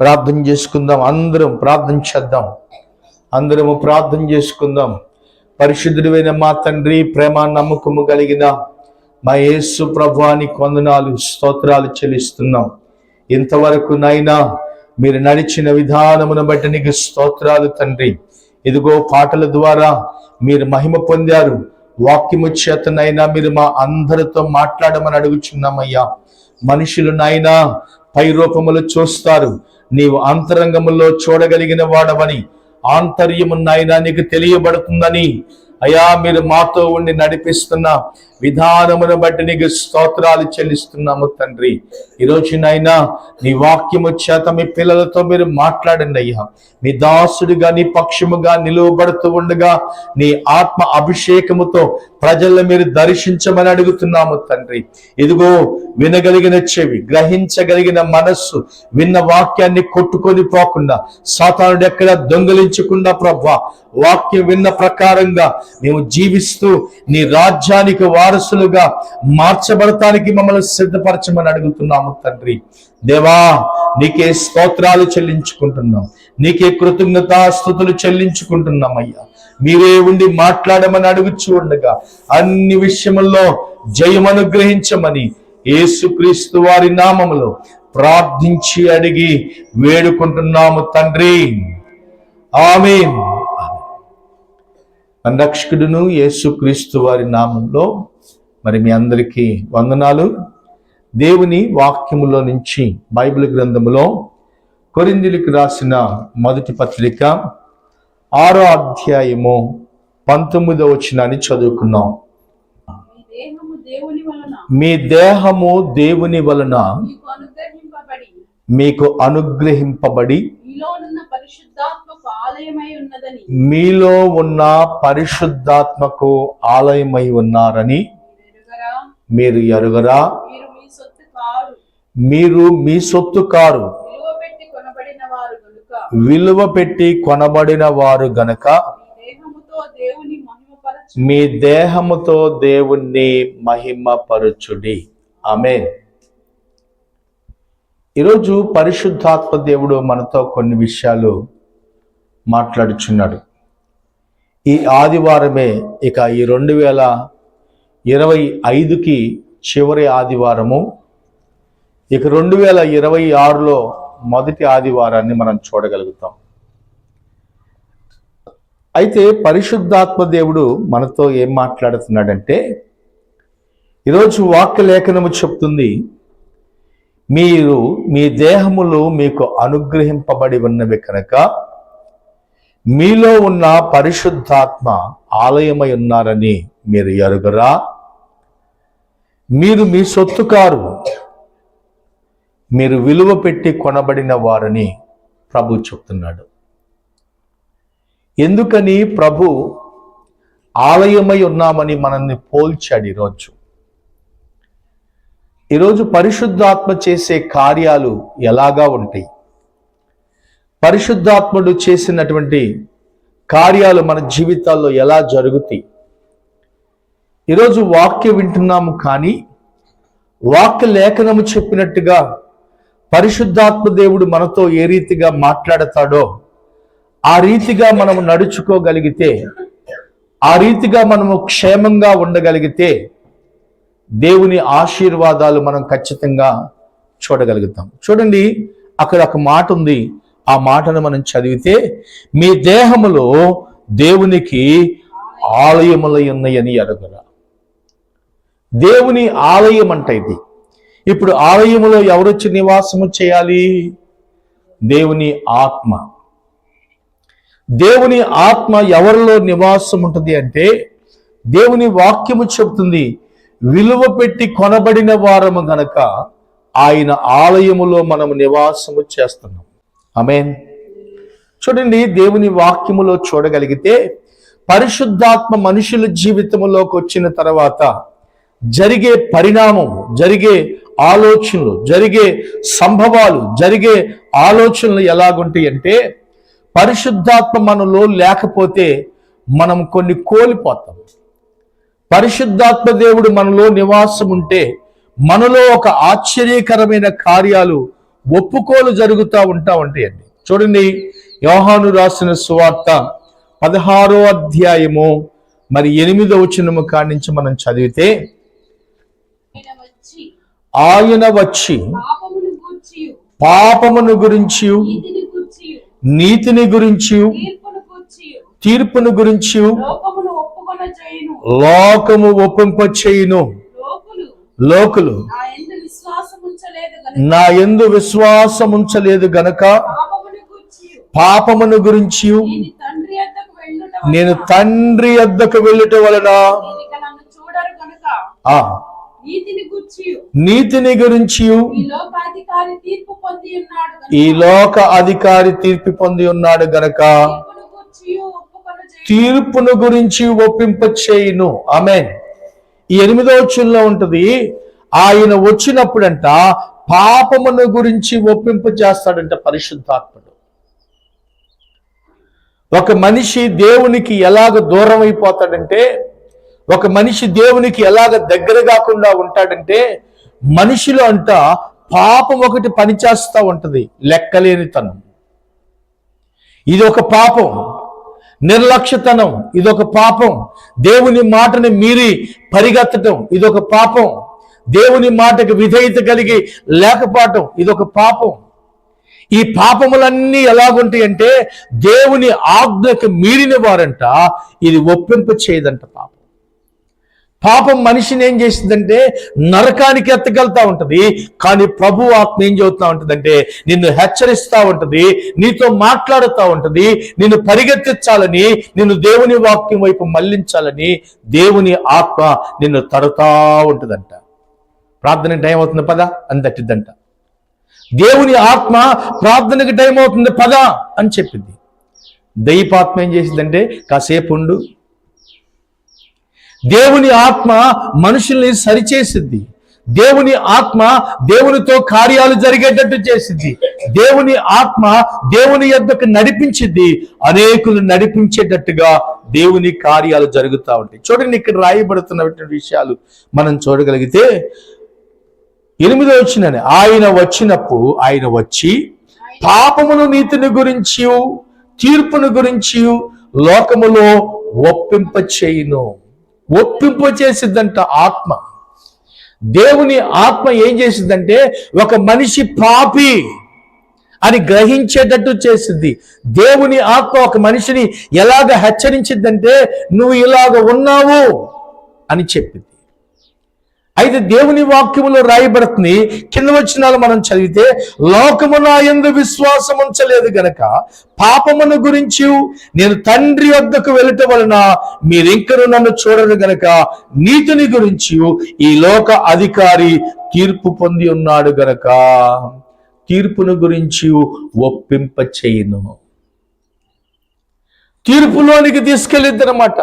ప్రార్థన చేసుకుందాం. అందరం ప్రార్థన చేద్దాం. అందరము ప్రార్థన చేసుకుందాం. పరిశుద్ధుడైన మా తండ్రి ప్రేమ నమ్మకము కలిగిన మా యేసు ప్రభువానికి వందనాలు స్తోత్రాలు చెల్లిస్తున్నాం. ఇంతవరకు నైనా మీరు నడిచిన విధానమును బట్టి నీకు స్తోత్రాలు తండ్రి. ఇదిగో పాటల ద్వారా మీరు మహిమ పొందారు. వాక్యము చేతనైనా మీరు మా అందరితో మాట్లాడమని అడుగుచున్నామయ్యా. మనుషులు నాయనా పై రూపములు చూస్తారు. నీవు అంతరంగములో చూడగలిగిన వాడవని ఆంతర్యము నాయనా నీకు తెలియబడుతుందని. అయా మీరు మాతో ఉండి నడిపిస్తున్న విధానమును బట్టి నీకు స్తోత్రాలు చెల్లిస్తున్నాము తండ్రి. ఈరోజు నైనా నీ వాక్యము చేత మీ పిల్లలతో మీరు మాట్లాడండి అయ్యా. నీ దాసుడిగా నీ పక్షముగా నిలువబడుతూ ఉండగా నీ ఆత్మ అభిషేకముతో ప్రజలను మీరు దర్శించమని అడుగుతున్నాము తండ్రి. ఇదిగో వినగలిగిన చెవి గ్రహించగలిగిన మనస్సు విన్న వాక్యాన్ని కొట్టుకొని పోకుండా సాతానుడు ఎక్కడ దొంగలించకుండా ప్రభా వాక్యం విన్న ప్రకారంగా మేము జీవిస్తూ నీ రాజ్యానికి వారసులుగా మార్చబడటానికి మమ్మల్ని సిద్ధపరచమని అడుగుతున్నాము తండ్రి. దేవా నీకే స్తోత్రాలు చెల్లించుకుంటున్నాం. నీకే కృతజ్ఞతా స్థుతులు చెల్లించుకుంటున్నాం అయ్యా. మీరే ఉండి మాట్లాడమని అడుగుచూ ఉండగా అన్ని విషయముల్లో జయం అనుగ్రహించమని యేసుక్రీస్తు వారి నామములో ప్రార్థించి అడిగి వేడుకుంటున్నాము తండ్రి. ఆమె రక్షకుడును యేసుక్రీస్తు వారి నామంలో మరి మీ అందరికీ వందనాలు. దేవుని వాక్యములో నుంచి బైబిల్ గ్రంథములో కొరిందిలికి రాసిన మొదటి పత్రిక ఆరో అధ్యాయము పంతొమ్మిదో వచనాన్ని చదువుకున్నాం. మీ దేహము దేవుని వలన మీకు అనుగ్రహింపబడి మీలో ఉన్న పరిశుద్ధాత్మకు ఆలయమై ఉన్నారని మీరు ఎరుగరా? మీరు మీ సొత్తు కారు. విలువ పెట్టి కొనబడిన వారు గనుక. మీ దేహముతో దేవుణ్ణి మహిమపరచుడి. ఆమె ఈరోజు పరిశుద్ధాత్మ దేవుడు మనతో కొన్ని విషయాలు మాట్లాడుచున్నాడు. ఈ ఆదివారమే ఇక ఈ రెండు వేల ఇరవై ఐదుకి చివరి ఆదివారము. ఇక రెండు వేల ఇరవై ఆరులో మొదటి ఆదివారాన్ని మనం చూడగలుగుతాం. అయితే పరిశుద్ధాత్మ దేవుడు మనతో ఏం మాట్లాడుతున్నాడంటే ఈరోజు వాక్య లేఖనము చెప్తుంది మీరు మీ దేహములు మీకు అనుగ్రహింపబడి ఉన్నవి కనుక మీలో ఉన్న పరిశుద్ధాత్మ ఆలయమై ఉన్నారని మీరు ఎరుగరా? మీరు మీ సొత్తు కారు మీరు విలువ పెట్టి కొనబడిన వారని ప్రభు చెప్తున్నాడు. ఎందుకని ప్రభు ఆలయమై ఉన్నామని మనల్ని పోల్చాడు ఈరోజు? ఈరోజు పరిశుద్ధాత్మ చేసే కార్యాలు ఎలాగా ఉంటాయి? పరిశుద్ధాత్ముడు చేసినటువంటి కార్యాలు మన జీవితాల్లో ఎలా జరుగుతాయి? ఈరోజు వాక్య వింటున్నాము కానీ వాక్య లేఖనము చెప్పినట్టుగా పరిశుద్ధాత్మ దేవుడు మనతో ఏ రీతిగా మాట్లాడతాడో ఆ రీతిగా మనము నడుచుకోగలిగితే ఆ రీతిగా మనము క్షేమంగా ఉండగలిగితే దేవుని ఆశీర్వాదాలు మనం ఖచ్చితంగా చూడగలుగుతాం. చూడండి అక్కడ ఒక మాట ఉంది. ఆ మాటను మనం చదివితే మీ దేహములో దేవునికి ఆలయములై ఉన్నాయని అడగరా. దేవుని ఆలయం అంట ఇది. ఇప్పుడు ఆలయములో ఎవరొచ్చి నివాసము చేయాలి? దేవుని ఆత్మ. దేవుని ఆత్మ ఎవరిలో నివాసం ఉంటుంది అంటే దేవుని వాక్యము చెబుతుంది విలువ పెట్టి కొనబడిన వారము గనక ఆయన ఆలయములో మనము నివాసము చేస్తున్నాం. అమేన్ చూడండి దేవుని వాక్యములో చూడగలిగితే పరిశుద్ధాత్మ మనుషుల జీవితంలోకి వచ్చిన తర్వాత జరిగే పరిణామం జరిగే ఆలోచనలు జరిగే సంభవాలు జరిగే ఆలోచనలు ఎలాగుంటాయి అంటే పరిశుద్ధాత్మ మనలో లేకపోతే మనం కొన్ని కోల్పోతాం. పరిశుద్ధాత్మ దేవుడు మనలో నివాసం ఉంటే మనలో ఒక ఆశ్చర్యకరమైన కార్యాలు ఒప్పుకోలు జరుగుతూ ఉంటా ఉంటాయండి. చూడండి యోహాను రాసిన సువార్త పదహారో అధ్యాయము మరి ఎనిమిదో వచనము కాడి నుంచి మనం చదివితే ఆయన వచ్చి పాపమును గురించి నీతిని గురించి తీర్పును గురించి లోకము ఒప్పింప చేయును లోకులు లోకులు నా ఎందు విశ్వాసం ఉంచలేదు గనుక నా ఎందు విశ్వాసం ఉంచలేదు గనక పాపమును గురించి నేను తండ్రి ఎద్దకు వెళ్ళుట వలన ఆ నీతిని గురించి ఈ లోక అధికారి తీర్పు పొంది ఉన్నాడు గనక తీర్పును గురించి ఒప్పింప చేయును ఆమె ఈ ఎనిమిదో వచ్చుల్లో ఉంటది ఆయన వచ్చినప్పుడంట పాపమును గురించి ఒప్పింపు చేస్తాడంట పరిశుద్ధాత్ముడు. ఒక మనిషి దేవునికి ఎలాగ దూరం అయిపోతాడంటే ఒక మనిషి దేవునికి ఎలాగ దగ్గర కాకుండా ఉంటాడంటే మనిషిలో అంట పాపం ఒకటి పనిచేస్తూ ఉంటుంది లెక్కలేనితనం. ఇది ఒక పాపం నిర్లక్ష్యతనం ఇదొక పాపం. దేవుని మాటని మీరి పరిగెత్తటం ఇదొక పాపం. దేవుని మాటకు విధేయత కలిగి లేకపోవటం ఇదొక పాపం. ఈ పాపములన్నీ ఎలాగుంటాయి అంటే దేవుని ఆజ్ఞకు మీరిన వారంట ఇది ఒప్పింప చేయదంట పాపం. పాపం మనిషిని ఏం చేసిందంటే నరకానికి ఎత్తగలుగుతా ఉంటుంది కానీ ప్రభు ఆత్మ ఏం చెబుతా ఉంటుందంటే నిన్ను హెచ్చరిస్తా ఉంటుంది నీతో మాట్లాడుతూ ఉంటుంది నిన్ను పరిగెత్తించాలని నిన్ను దేవుని వాక్యం వైపు మళ్ళించాలని దేవుని ఆత్మ నిన్ను తడుతా ఉంటుందంట. ప్రార్థన టైం అవుతుంది పద అని తట్టిద్దంట. దేవుని ఆత్మ ప్రార్థనకి టైం అవుతుంది పద అని చెప్పింది. దైపాత్మ ఏం చేసిందంటే కాసేపు ఉండు. దేవుని ఆత్మ మనుషుల్ని సరిచేసింది దేవుని ఆత్మ దేవునితో కార్యాలు జరిగేటట్టు చేసిద్ది. దేవుని ఆత్మ దేవుని యొద్దకు నడిపించిద్ది. అనేకులు నడిపించేటట్టుగా దేవుని కార్యాలు జరుగుతూ ఉంటాయి. చూడండి ఇక్కడ రాయబడుతున్నటువంటి విషయాలు మనం చూడగలిగితే ఎనిమిదో వచ్చినని ఆయన వచ్చినప్పుడు ఆయన వచ్చి పాపమును నీతిని గురించి తీర్పును గురించి లోకములో ఒప్పింప చేయును ఒప్పింప చేసిద్దంట ఆత్మ. దేవుని ఆత్మ ఏం చేసిద్దంటే ఒక మనిషి పాపి అని గ్రహించేటట్టు చేసింది దేవుని ఆత్మ ఒక మనిషిని ఎలాగ హెచ్చరించిద్దంటే నువ్వు ఇలాగ ఉన్నావు అని చెప్పింది అయితే దేవుని వాక్యములో రాయబడుతుంది కింద వచ్చినాలు మనం చదివితే లోకమున ఎందు విశ్వాసం ఉంచలేదు గనక పాపమును గురించి నేను తండ్రి వద్దకు వెళ్ళటం వలన మీరింకను నన్ను చూడరు గనక నీతిని గురించి ఈ లోక అధికారి తీర్పు పొంది ఉన్నాడు గనక తీర్పును గురించి ఒప్పింప చేయను తీర్పులోనికి తీసుకెళ్ళిద్దనమాట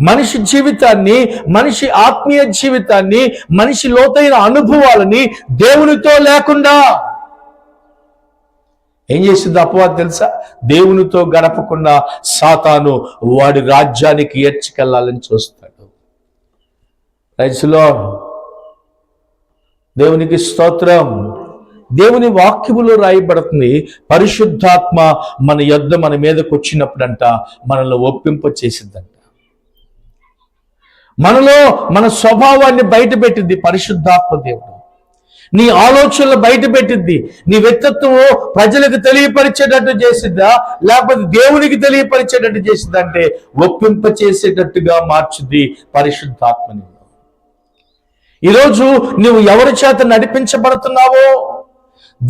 మనిషి జీవితాన్ని మనిషి ఆత్మీయ జీవితాన్ని మనిషి లోతైన అనుభవాలని దేవునితో లేకుండా. ఏం చేసింది అపవాది తెలుసా? దేవునితో గడపకుండా సాతాను వాడి రాజ్యానికి ఏడ్చుకెళ్ళాలని చూస్తాడు. రైతులో దేవునికి స్తోత్రం. దేవుని వాక్యములో రాయబడుతుంది పరిశుద్ధాత్మ మన యొద్ద మన మీదకు వచ్చినప్పుడంట మనల్ని ఒప్పింప చేసిద్దంట మనలో మన స్వభావాన్ని బయట పెట్టింది పరిశుద్ధాత్మ దేవుడు. నీ ఆలోచనలు బయట పెట్టింది నీ వ్యక్తిత్వం ప్రజలకు తెలియపరిచేటట్టు చేసిందా లేకపోతే దేవునికి తెలియపరిచేటట్టు చేసిందంటే అంటే ఒప్పింప చేసేటట్టుగా మార్చింది పరిశుద్ధాత్మని ఈరోజు నువ్వు ఎవరి చేత నడిపించబడుతున్నావో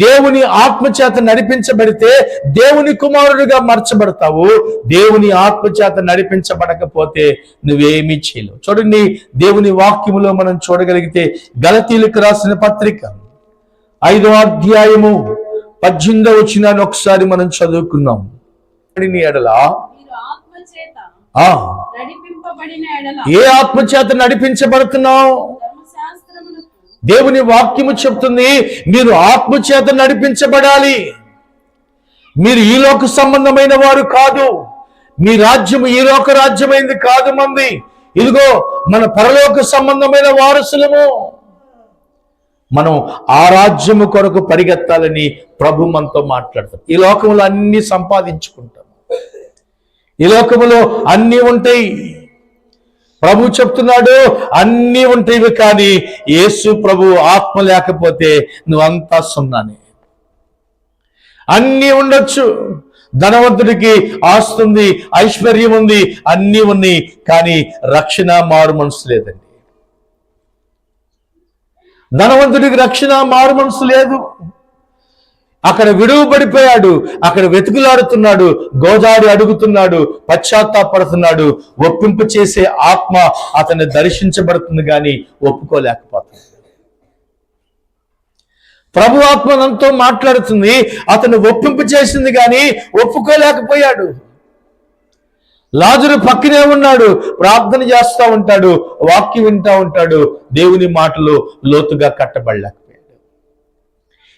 దేవుని ఆత్మ చేత నడిపించబడితే దేవుని కుమారుడిగా మార్చబడతావు. దేవుని ఆత్మ చేత నడిపించబడకపోతే నువ్వేమీ చేయలేవు. చూడండి దేవుని వాక్యములో మనం చూడగలిగితే గలతీలకు రాసిన పత్రిక ఐదో అధ్యాయము పద్దెనిమిదో వచ్చినాన్ని ఒకసారి మనం చదువుకున్నాం ఎడల. ఏ ఆత్మ చేత నడిపించబడుతున్నావు? దేవుని వాక్యము చెప్తుంది మీరు ఆత్మ చేత నడిపించబడాలి. మీరు ఈ లోక సంబంధమైన వారు కాదు. మీ రాజ్యము ఈ లోక రాజ్యమైంది కాదు మంది. ఇదిగో మన పరలోక సంబంధమైన వారసులము. మనం ఆ రాజ్యము కొరకు పరిగెత్తాలని ప్రభు మనతో మాట్లాడతాం. ఈ లోకంలో అన్ని సంపాదించుకుంటాం. ఈ లోకములో అన్నీ ఉంటాయి. ప్రభు చెప్తున్నాడు అన్నీ ఉంటాయి కానీ యేసు ప్రభు ఆత్మ లేకపోతే నువ్వంతా సున్నానే. అన్నీ ఉండొచ్చు. ధనవంతుడికి ఆస్తుంది ఐశ్వర్యం ఉంది అన్నీ ఉన్నాయి కానీ రక్షణ మారు మనసు లేదండి. ధనవంతుడికి రక్షణ మారు మనసు లేదు. అక్కడ విడువబడిపోయాడు. అక్కడ వెతుకులాడుతున్నాడు. గోదారి అడుగుతున్నాడు. పశ్చాత్తాపడుతున్నాడు. ఒప్పింపు చేసే ఆత్మ అతన్ని దర్శించబడుతుంది కానీ ఒప్పుకోలేకపోతుంది. ప్రభు ఆత్మ మాట్లాడుతుంది. అతను ఒప్పింపు చేసింది కానీ ఒప్పుకోలేకపోయాడు. లాజరు పక్కనే ఉన్నాడు. ప్రార్థన చేస్తూ ఉంటాడు. వాక్యం వింటూ ఉంటాడు. దేవుని మాటలు లోతుగా కట్టబడలేక.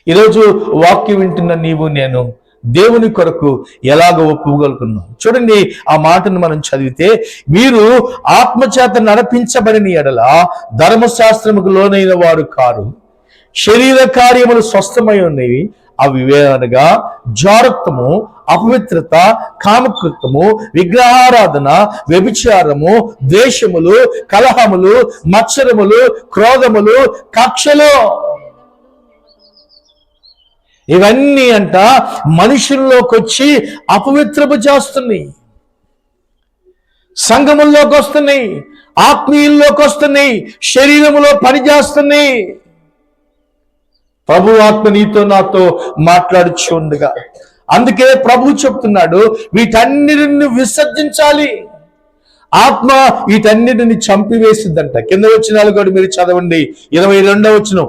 ఈరోజు వాక్యం వింటున్న నీవు నేను దేవుని కొరకు ఎలాగ ఒప్పుకోగలుగుతున్నాం చూడండి ఆ మాటను మనం చదివితే మీరు ఆత్మచేత నడిపించబడిన ఎడల ధర్మశాస్త్రముకు లోనైన వారు కారు. శరీర కార్యములు స్వస్థమై ఉన్నవి అవి అనగా జారత్వము అపవిత్రత కామకృత్వము విగ్రహారాధన వ్యభిచారము ద్వేషములు కలహములు మత్సరములు క్రోధములు కక్షలు. ఇవన్నీ అంట మనుషుల్లోకి వచ్చి అపవిత్రపు చేస్తున్నాయి. సంఘముల్లోకి వస్తున్నాయి ఆత్మీయుల్లోకి వస్తున్నాయి శరీరములో పనిచేస్తున్నాయి ప్రభు ఆత్మ నీతో నాతో మాట్లాడుచు ఉండగా. అందుకే ప్రభు చెప్తున్నాడు వీటన్నిటిని విసర్జించాలి. ఆత్మ వీటన్నిటిని చంపివేసిద్దంట. కింద వచ్చినాలు కూడా మీరు చదవండి. ఇరవై రెండవ వచ్చిన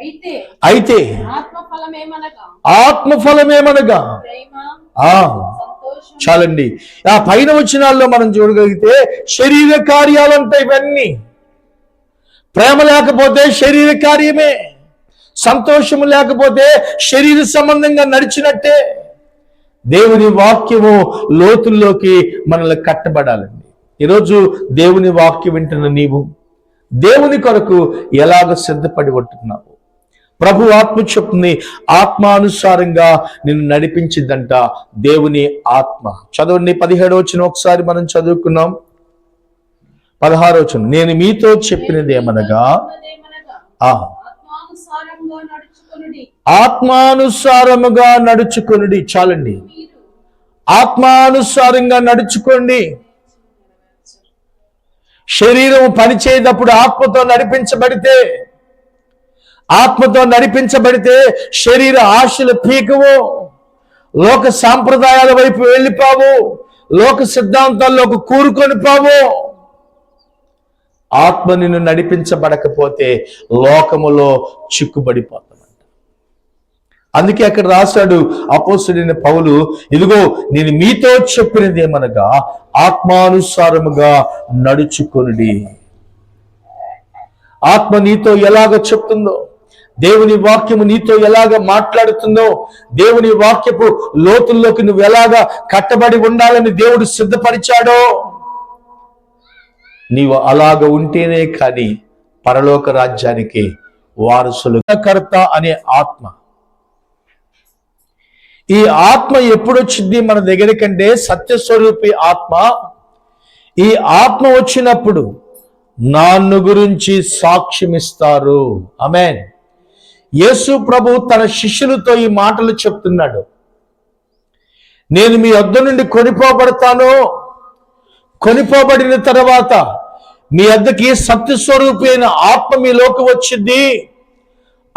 అయితే అయితే ఆత్మ ఫలమేమనగా ఆత్మఫలమేమనగా సంతోషం. చాలండి. ఆ పైన వచ్చినాల్లో మనం చూడగలిగితే శరీర కార్యాలంట ఇవన్నీ. ప్రేమ లేకపోతే శరీర కార్యమే. సంతోషము లేకపోతే శరీర సంబంధంగా నడిచినట్టే. దేవుని వాక్యము లోతుల్లోకి మనల్ని కట్టబడాలండి. ఈరోజు దేవుని వాక్యం వింటున్న నీవు దేవుని కొరకు ఎలాగ సిద్ధపడి ఉంటున్నావు? ప్రభు ఆత్మ చెప్తుంది ఆత్మానుసారంగా నిన్ను నడిపించిందంట దేవుని ఆత్మ. చదవండి పదిహేడు వచ్చిన ఒకసారి మనం చదువుకున్నాం. పదహారు వచ్చిన నేను మీతో చెప్పినది ఏమనగా ఆ ఆత్మానుసారముగా నడుచుకునుడి. చాలండి. ఆత్మానుసారంగా నడుచుకోండి. శరీరం పనిచేయనప్పుడు ఆత్మతో నడిపించబడితే ఆత్మతో నడిపించబడితే శరీర ఆశలు పీకవు. లోక సాంప్రదాయాల వైపు వెళ్ళిపోవు. లోక సిద్ధాంతాల్లోకి కూరుకొని పోవు. ఆత్మ నిన్ను నడిపించబడకపోతే లోకములో చిక్కుబడిపోతామంట. అందుకే అక్కడ రాశాడు అపోసుడైన పౌలు ఇదిగో నేను మీతో చెప్పినది ఏమనగా ఆత్మానుసారముగా నడుచుకొనుడి. ఆత్మ నీతో ఎలాగ చెప్తుందో దేవుని వాక్యము నీతో ఎలాగ మాట్లాడుతుందో దేవుని వాక్యపు లోతుల్లోకి నువ్వు ఎలాగ కట్టబడి ఉండాలని దేవుడు సిద్ధపరిచాడో నీవు అలాగ ఉంటేనే కానీ పరలోక రాజ్యానికి వారసులు కర్త అనే ఆత్మ. ఈ ఆత్మ ఎప్పుడొచ్చింది మన దగ్గరికంటే సత్యస్వరూపి ఆత్మ? ఈ ఆత్మ వచ్చినప్పుడు నాన్ను గురించి సాక్ష్యమిస్తారు. అమెన్ యేసు ప్రభు తన శిష్యులతో ఈ మాటలు చెప్తున్నాడు. నేను మీ వద్ద నుండి కొనిపోబడతాను? కొనిపోబడిన తర్వాత మీ అద్దకి సత్యస్వరూపైన ఆత్మ మీలోకి వచ్చింది.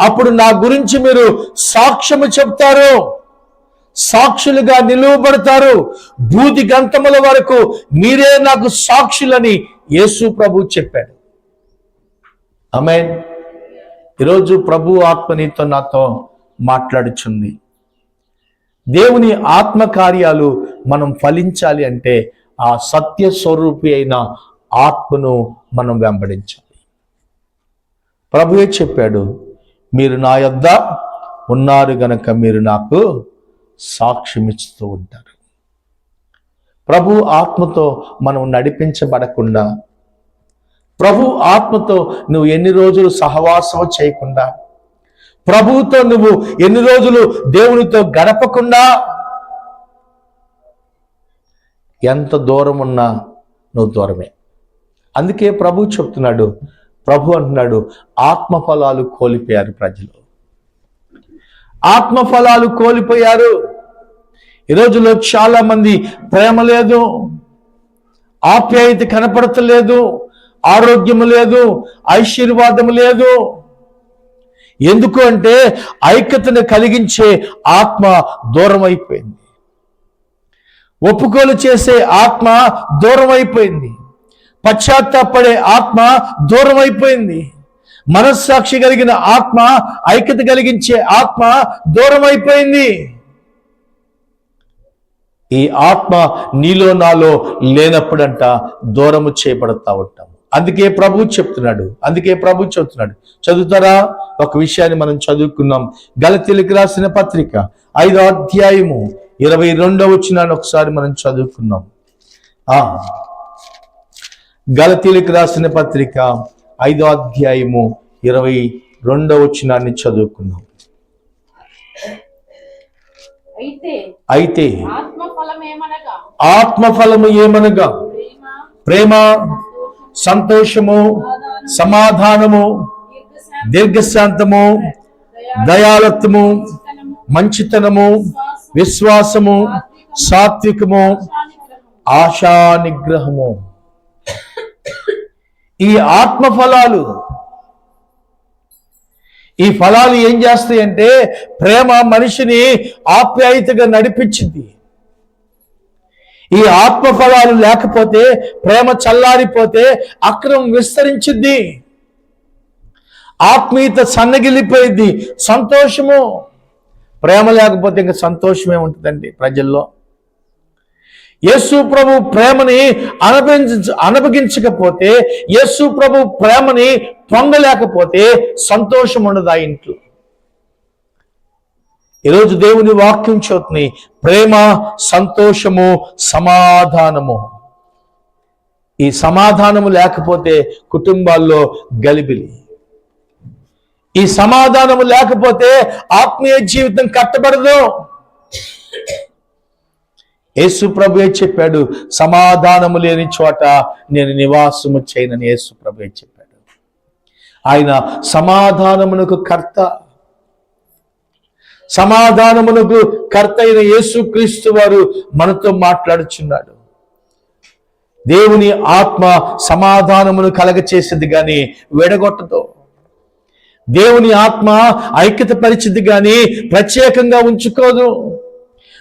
అప్పుడు నా గురించి మీరు సాక్ష్యము చెప్తారు. సాక్షులుగా నిలువబడతారు. భూతి గంతముల వరకు మీరే నాకు సాక్షులని యేసు ప్రభు చెప్పాడు. ఆమెన్. ఈరోజు ప్రభు ఆత్మ నీతో నాతో మాట్లాడుచుంది. దేవుని ఆత్మ కార్యాలు మనం ఫలించాలి అంటే ఆ సత్య స్వరూపి అయిన ఆత్మను మనం వెంబడించాలి. ప్రభువే చెప్పాడు మీరు నా యొద్ద ఉన్నారు గనక మీరు నాకు సాక్ష్యమిస్తూ ఉంటారు. ప్రభు ఆత్మతో మనం నడిపించబడకుండా ప్రభు ఆత్మతో నువ్వు ఎన్ని రోజులు సహవాసం చేయకుండా ప్రభువుతో నువ్వు ఎన్ని రోజులు దేవునితో గడపకుండా ఎంత దూరం ఉన్నా నువ్వు దూరమే. అందుకే ప్రభు చెప్తున్నాడు ప్రభు అంటున్నాడు ఆత్మఫలాలు కోల్పోయారు ప్రజలు. ఆత్మఫలాలు కోల్పోయారు. ఈ రోజుల్లో చాలా మంది ప్రేమ లేదు ఆప్యాయత కనపడతలేదు ఆరోగ్యం లేదు ఐశ్వర్వాదం లేదు. ఎందుకు అంటే ఐక్యతను కలిగించే ఆత్మ దూరం అయిపోయింది ఒప్పుకోలు చేసే ఆత్మ దూరం అయిపోయింది పశ్చాత్తాపడే ఆత్మ దూరం అయిపోయింది మనస్సాక్షి కలిగిన ఆత్మ ఐక్యత కలిగించే ఆత్మ దూరం అయిపోయింది ఈ ఆత్మ నీలో నాలో లేనప్పుడంట దూరము చేయబడతా ఉంటాము. అందుకే ప్రభు చెప్తున్నాడు. అందుకే ప్రభు చెప్తున్నాడు. చదువుతారా? ఒక విషయాన్ని మనం చదువుకున్నాం. గలతీలకు రాసిన పత్రిక ఐదో అధ్యాయము ఇరవై రెండవ వచ్చినాన్ని ఒకసారి మనం చదువుకున్నాం. ఆ. గలతీలకు రాసిన పత్రిక ఐదో అధ్యాయము ఇరవై రెండవ వచ్చినాన్ని చదువుకున్నాం. అయితే ఆత్మఫలము ఏమనగా? ప్రేమ సంతోషము సమాధానము దీర్ఘశాంతము, దయాలత్వము మంచితనము, విశ్వాసము సాత్వికము ఆశా నిగ్రహము ఈ ఆత్మ ఫలాలు ఈ ఫలాలు ఏం చేస్తాయంటే ప్రేమ మనిషిని ఆప్యాయతగా నడిపించింది. ఈ ఆత్మఫలాలు లేకపోతే ప్రేమ చల్లారిపోతే అక్రమం విస్తరించిద్ది. ఆత్మీయత సన్నగిలిపోయింది సంతోషము. ప్రేమ లేకపోతే ఇంకా సంతోషమే ఉంటుందండి ప్రజల్లో. యేసు ప్రభు ప్రేమని అనుభవించ అనుభవించకపోతే యేసు ప్రభు ప్రేమని పొందలేకపోతే సంతోషం ఉండదు ఆ ఇంట్లో. ఈరోజు దేవుని వాక్యం చోతుని ప్రేమ సంతోషము సమాధానము. ఈ సమాధానము లేకపోతే కుటుంబాల్లో గలిబిలి. ఈ సమాధానము లేకపోతే ఆత్మీయ జీవితం కట్టబడదు. యేసు ప్రభువే చెప్పాడు సమాధానము లేని చోట నేను నివాసము చేయనని యేసు ప్రభువే చెప్పాడు. ఆయన సమాధానమునకు కర్త. సమాధానమునకు కర్త అయిన యేసు క్రీస్తు వారు మనతో మాట్లాడుచున్నాడు. దేవుని ఆత్మ సమాధానమును కలగచేసింది కానీ విడగొట్టదు. దేవుని ఆత్మ ఐక్యత పరిచింది కానీ ప్రత్యేకంగా ఉంచుకోదు.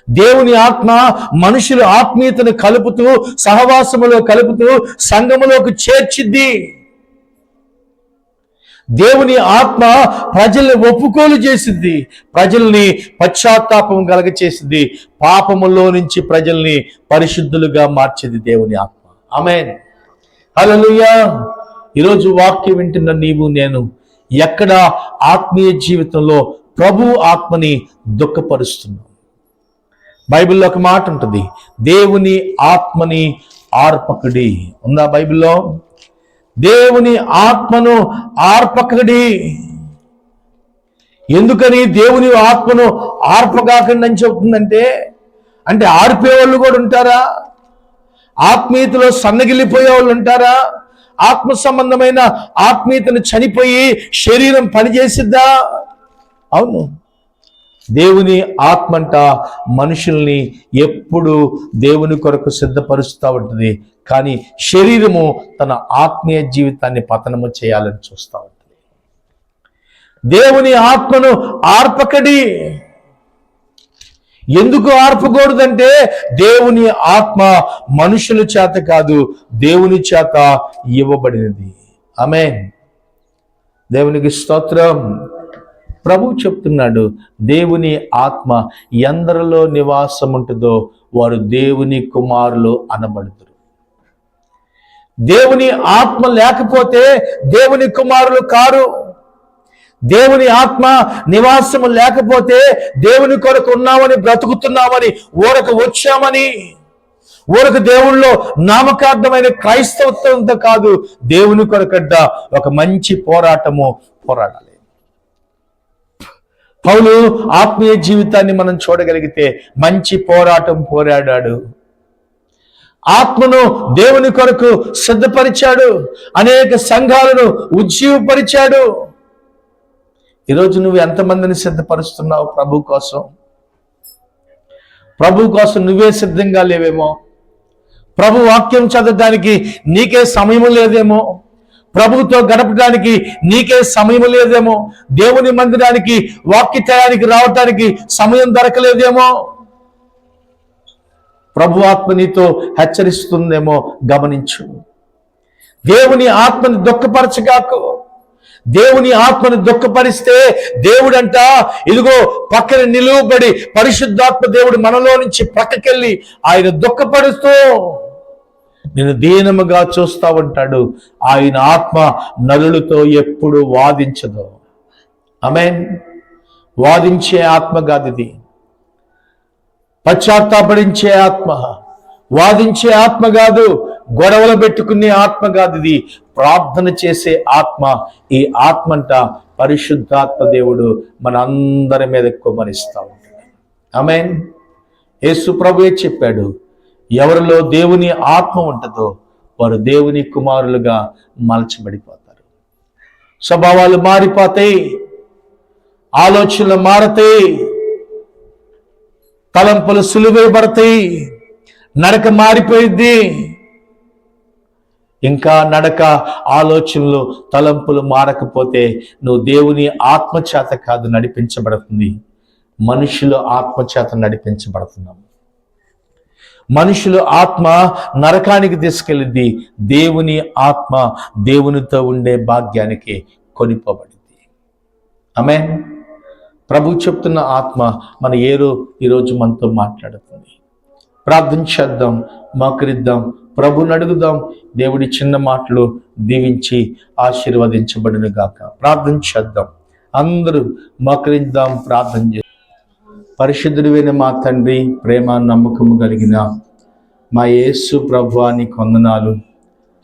దేవుని ఆత్మ మనుషులు ఆత్మీయతను కలుపుతూ సహవాసములో కలుపుతూ సంఘములోకి చేర్చిద్ది. దేవుని ఆత్మ ప్రజల్ని ఒప్పుకోలు చేసింది. ప్రజల్ని పశ్చాత్తాపం కలగచేసింది. పాపములో నుంచి ప్రజల్ని పరిశుద్ధులుగా మార్చింది దేవుని ఆత్మ. ఆమెన్. హల్లెలూయా. ఈరోజు వాక్యం వింటున్న నీవు నేను ఎక్కడ ఆత్మీయ జీవితంలో ప్రభు ఆత్మని దుఃఖపరుస్తున్నాం బైబిల్లో ఒక మాట ఉంటుంది. దేవుని ఆత్మని ఆర్పకుడి. ఉందా బైబిల్లో? దేవుని ఆత్మను ఆర్పకడి. ఎందుకని దేవుని ఆత్మను ఆర్పకాకండి అని చెబుతుందంటే అంటే ఆర్పే వాళ్ళు కూడా ఉంటారా? ఆత్మీయతలో సన్నగిల్లిపోయే వాళ్ళు ఉంటారా? ఆత్మ సంబంధమైన ఆత్మీయతను చనిపోయి శరీరం పనిచేసిద్దా? అవును. దేవుని ఆత్మంట మనుషుల్ని ఎప్పుడు దేవుని కొరకు సిద్ధపరుస్తూ ఉంటుంది. కానీ శరీరము తన ఆత్మీయ జీవితాన్ని పతనము చేయాలని చూస్తూ ఉంటుంది. దేవుని ఆత్మను ఆర్పకడి. ఎందుకు ఆర్పకూడదంటే దేవుని ఆత్మ మనుషుల చేత కాదు దేవుని చేత ఇవ్వబడినది. ఆమె దేవునికి స్తోత్రం. ప్రభు చెప్తున్నాడు దేవుని ఆత్మ ఎందరిలో నివాసం ఉంటుందో వారు దేవుని కుమారులు అనబడుతురు దేవుని ఆత్మ లేకపోతే దేవుని కుమారులు కారు. దేవుని ఆత్మ నివాసము లేకపోతే దేవుని కొరకు ఉన్నామని బ్రతుకుతున్నామని ఊరకు వచ్చామని. ఊరకు దేవుళ్ళు నామకార్థమైన క్రైస్తవత్వంతో కాదు దేవుని కొరకడ్డ ఒక మంచి పోరాటము పోరాడాలి. పౌలు ఆత్మీయ జీవితాన్ని మనం చూడగలిగితే మంచి పోరాటం పోరాడాడు. ఆత్మను దేవుని కొరకు సిద్ధపరిచాడు. అనేక సంఘాలను ఉజ్జీవపరిచాడు. ఈరోజు నువ్వు ఎంతమందిని సిద్ధపరుస్తున్నావు ప్రభు కోసం? ప్రభు కోసం నువ్వే సిద్ధంగా లేవేమో? ప్రభు వాక్యం చదవడానికి నీకే సమయం లేదేమో? ప్రభుతో గడపడానికి నీకే సమయం లేదేమో? దేవుని మందిరానికి వాక్యతయానికి రావటానికి సమయం దొరకలేదేమో? ప్రభు ఆత్మ నీతో హెచ్చరిస్తుందేమో? గమనించు. దేవుని ఆత్మని దుఃఖపరచగాకు. దేవుని ఆత్మని దుఃఖపరిస్తే దేవుడంట ఇదిగో పక్కన నిలువబడి పరిశుద్ధాత్మ దేవుడు మనలో నుంచి పక్కకెళ్ళి ఆయన దుఃఖపరుస్తూ నేను దీనముగా చూస్తా ఉంటాడు. ఆయన ఆత్మ నరులతో ఎప్పుడు వాదించదు. ఆమెన్. వాదించే ఆత్మ కాదు ఇది. పశ్చాత్తాపడించే ఆత్మ. వాదించే ఆత్మ కాదు గొడవలు పెట్టుకునే ఆత్మ కాదు ఇది. ప్రార్థన చేసే ఆత్మ. ఈ ఆత్మ అంట పరిశుద్ధాత్మ దేవుడు మన అందరి మీద కుమరిస్తా ఉంటాడు. ఆమెన్. యేసు ప్రభు చెప్పాడు ఎవరిలో దేవుని ఆత్మ ఉంటుందో వారు దేవుని కుమారులుగా మలచబడిపోతారు. స్వభావాలు మారిపోతాయి ఆలోచనలు మారతాయి తలంపులు సులువేయబడతాయి నడక మారిపోయింది ఇంకా నడక ఆలోచనలు తలంపులు మారకపోతే నువ్వు దేవుని ఆత్మచేత కాదు నడిపించబడుతుంది. మనుషులు ఆత్మచేత నడిపించబడుతున్నాము మనుషులు ఆత్మ నరకానికి తీసుకెళ్ళింది. దేవుని ఆత్మ దేవునితో ఉండే భాగ్యానికి కొనిపోబడింది. ఆమె ప్రభు చెప్తున్న ఆత్మ మన ఏరో ఈరోజు మనతో మాట్లాడుతుంది. ప్రార్థన చేద్దాం మాకరిద్దాం ప్రభుని అడుగుదాం దేవుడి చిన్న మాటలు దీవించి ఆశీర్వదించబడినగాక. ప్రార్థన చేద్దాం. అందరూ మకరిద్దాం ప్రార్థన చేద్దాం పరిశుద్ధుడివైన మా తండ్రి ప్రేమ నమ్మకము కలిగిన మా యేసు ప్రభువాని కొందనాలు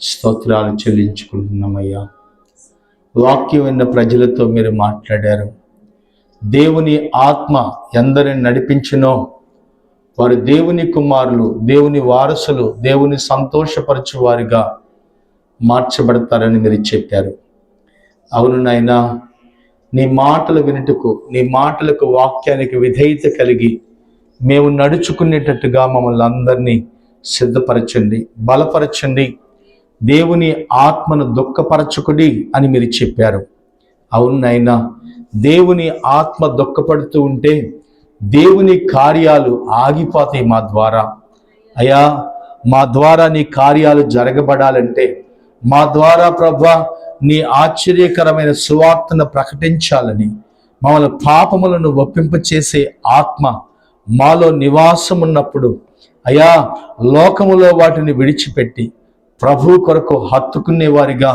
స్తోత్రాలు చెల్లించుకుంటున్నామయ్యా. వాక్యం విన్న ప్రజలతో మీరు మాట్లాడారు. దేవుని ఆత్మ ఎందరిని నడిపించినో వారు దేవుని కుమారులు దేవుని వారసులు దేవుని సంతోషపరచు వారిగా మార్చబడతారని మీరు చెప్పారు. అవును నాయనా నీ మాటలు వినుటకు నీ మాటలకు వాక్యానికి విధేయత కలిగి మేము నడుచుకునేటట్టుగా మమ్మల్ని అందరినీ సిద్ధపరచండి బలపరచండి. దేవుని ఆత్మను దుఃఖపరచకుడి అని మీరు చెప్పారు. అవును నాయనా దేవుని ఆత్మ దుఃఖపడుతూ ఉంటే దేవుని కార్యాలు ఆగిపోతాయి మా ద్వారా. అయ్యా మా ద్వారా నీ కార్యాలు జరగబడాలంటే మా ద్వారా ప్రభా నీ ఆశ్చర్యకరమైన సువార్తను ప్రకటించాలని మమ్మల్ని పాపములను ఒప్పింపచేసే ఆత్మ మాలో నివాసం ఉన్నప్పుడు అయా లోకములో వాటిని విడిచిపెట్టి ప్రభు కొరకు హత్తుకునే వారిగా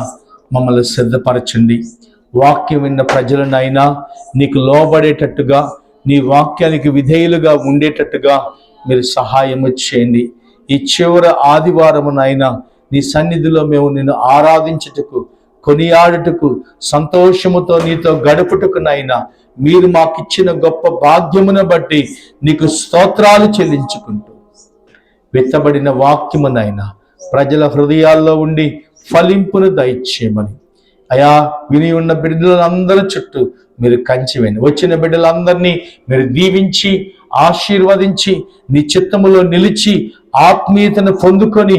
మమ్మల్ని సిద్ధపరచండి. వాక్యం విన్న ప్రజలనైనా నీకు లోబడేటట్టుగా నీ వాక్యానికి విధేయులుగా ఉండేటట్టుగా మీరు సహాయం చేయండి. ఈ చివరి ఆదివారమునైనా నీ సన్నిధిలో మేము నిన్ను ఆరాధించుటకు కొనియాడుటకు సంతోషముతో నీతో గడుపుటకునైనా మీరు మాకిచ్చిన గొప్ప భాగ్యమును బట్టి నీకు స్తోత్రాలు చెల్లించుకుంటూ. విత్తబడిన వాక్యమునైనా ప్రజల హృదయాల్లో ఉండి ఫలింపును దయచేయమని. అయా విని ఉన్న బిడ్డలందరి చుట్టూ మీరు కంచివేయండి వచ్చిన బిడ్డలందరినీ మీరు దీవించి ఆశీర్వదించి నీ చిత్తములో నిలిచి ఆత్మీయతను పొందుకొని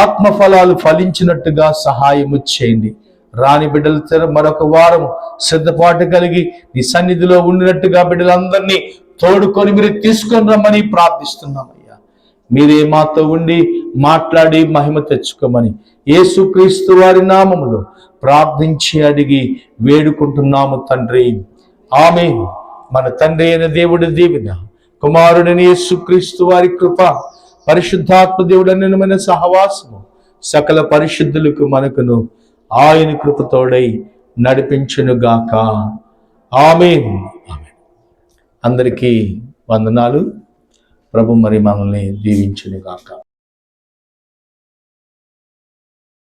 ఆత్మఫలాలు ఫలించినట్టుగా సహాయము చేయండి. రాని బిడ్డలు మరొక వారం సిద్ధపాటు కలిగి నీ సన్నిధిలో ఉండినట్టుగా బిడ్డలందరినీ తోడుకొని మీరు తీసుకొని రమ్మని ప్రార్థిస్తున్నామయ్యా. మీరే మాతో ఉండి మాట్లాడి మహిమ తెచ్చుకోమని యేసుక్రీస్తు వారి నామములో ప్రార్థించి అడిగి వేడుకుంటున్నాము తండ్రి. ఆమె మన తండ్రి అయిన దేవుడి దీవిన కుమారుడని యేసుక్రీస్తు వారి కృప పరిశుద్ధాత్మ దేవుడు మన సహవాసము సకల పరిశుద్ధులకు మనకును ఆయన కృపతోడై నడిపించునుగాక. ఆమె అందరికీ వందనాలు. ప్రభు మరి మనల్ని దీవించునుగాక.